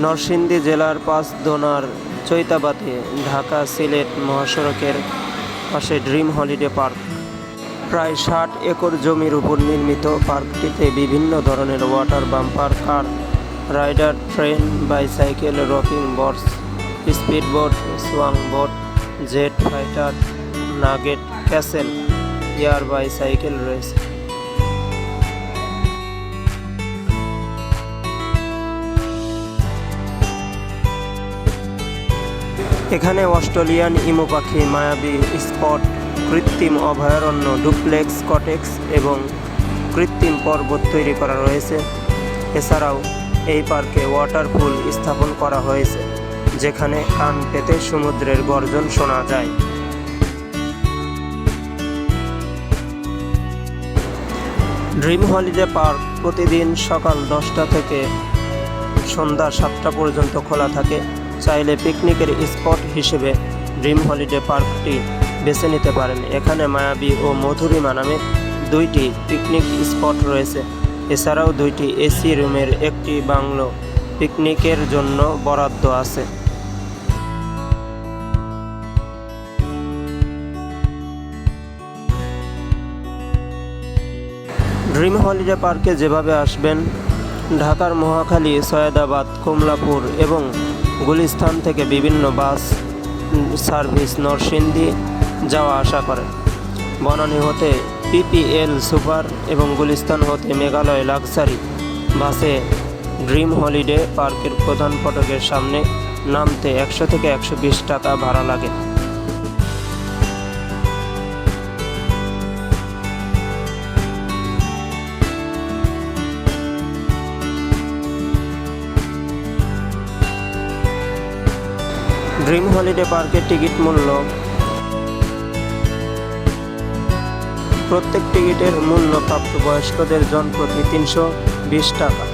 নরসিংদী জেলার পাঁচদোনার চৈতাবাতে, ঢাকা সিলেট মহাসড়কের পাশে ড্রিম হলিডে পার্ক। প্রায় ষাট একর জমির উপর নির্মিত পার্কটিতে বিভিন্ন ধরনের water bumper, car, rider, train, bicycle, rocking boats speed boat swan boat, jet fighter, nugget, castle air bicycle রয়েছে। এখানে অস্ট্রেলিয়ান ইমু পাখি মায়াবী স্পট, কৃত্রিম অভয়ারণ্য, ডুপ্লেক্স, কটেক্স এবং কৃত্রিম পর্বত তৈরি করা রয়েছে। এছাড়াও এই পার্কে ওয়াটারপুল স্থাপন করা হয়েছে, যেখানে কান পেতে সমুদ্রের গর্জন শোনা যায়। ড্রিম হলিডে পার্ক প্রতিদিন সকাল দশটা থেকে সন্ধ্যা সাতটা পর্যন্ত খোলা থাকে। চাইলে পিকনিকের স্পট হিসেবে ড্রিম হলিডে পার্কটি বেছে নিতে পারেন। এখানে মায়াবী ও মধুরিমা নামে দুইটি পিকনিক স্পট রয়েছে। এছাড়াও দুইটি এসি রুমের একটি বাংলো পিকনিকের জন্য বরাদ্দ আছে। ড্রিম হলিডে পার্কে যেভাবে আসবেন, ঢাকার মহাখালী, সৈয়দাবাদ, কমলাপুর এবং গুলিস্তান থেকে বিভিন্ন বাস সার্ভিস নরসিংদী যাওয়া আসা করে। বনানী হতে পিপিএল সুপার এবং গুলিস্তান হতে মেঘালয় লাক্সারি বাসে ড্রিম হলিডে পার্কের প্রধান ফটকের সামনে নামতে একশো থেকে একশো বিশ টাকা ভাড়া লাগে। ড্রিম হলিডে পার্কের টিকিট মূল্য। প্রত্যেক টিকিটের মূল্য প্রাপ্তবয়স্কদের জন প্রতি তিনশো বিশ টাকা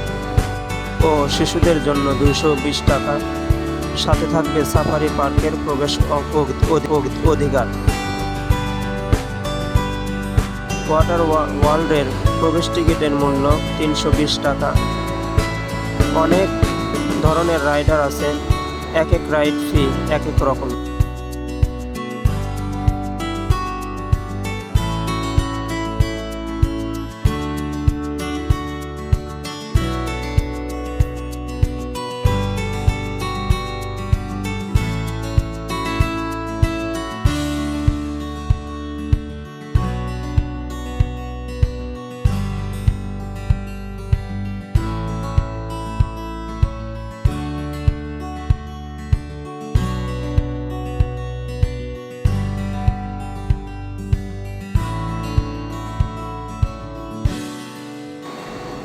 ও শিশুদের জন্য দুইশো বিশ টাকা। সাথে থাকবে সাফারি পার্কের প্রবেশ অধিকার। ওয়াটার ওয়া- ওয়ার্ল্ডের প্রবেশ টিকিটের মূল্য তিনশো বিশ টাকা। অনেক ধরনের রাইডার আছে। এক এক রাইড ফি এক এক রকম।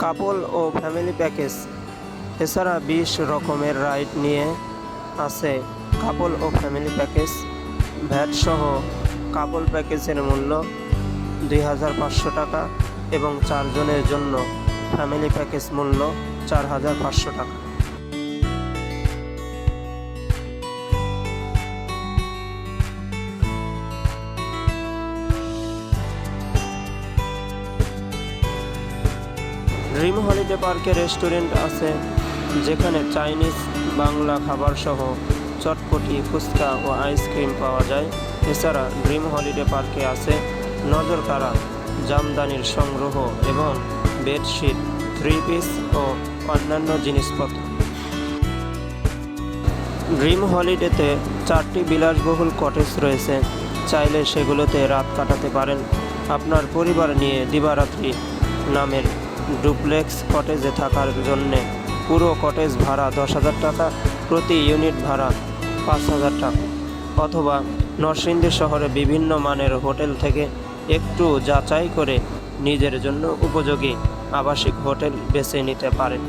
কাপল ও ফ্যামিলি প্যাকেজ। এছাড়া বিশ রকমের রাইড নিয়ে আছে কাপল ও ফ্যামিলি প্যাকেজ। ভ্যাটসহ কাপল প্যাকেজের মূল্য দুই হাজার পাঁচশো টাকা এবং চারজনের জন্য ফ্যামিলি প্যাকেজ মূল্য চার হাজার পাঁচশো টাকা। ড্রিম হলিডে পার্কে রেস্টুরেন্ট আছে, যেখানে চাইনিজ, বাংলা খাবার সহ চটপটি, ফুচকা ও আইসক্রিম পাওয়া যায়। এছাড়া ড্রিম হলিডে পার্কে আছে নজরকাড়া জামদানির সংগ্রহ এবং বেডশিট, থ্রি পিস ও অন্যান্য জিনিসপত্র। ড্রিম হলিডেতে চারটি বিলাসবহুল কটেজ রয়েছে, চাইলে সেগুলোতে রাত কাটাতে পারেন। আপনার পরিবার নিয়ে দিবারাত্রি নামের ডুপ্লেক্স কটেজে থাকার জন্যে পুরো কটেজ ভাড়া দশ হাজার টাকা, প্রতি ইউনিট ভাড়া পাঁচ হাজার টাকা। অথবা নরসিংদী শহরে বিভিন্ন মানের হোটেল থেকে একটু যাচাই করে নিজের জন্য উপযোগী আবাসিক হোটেল বেছে নিতে পারেন।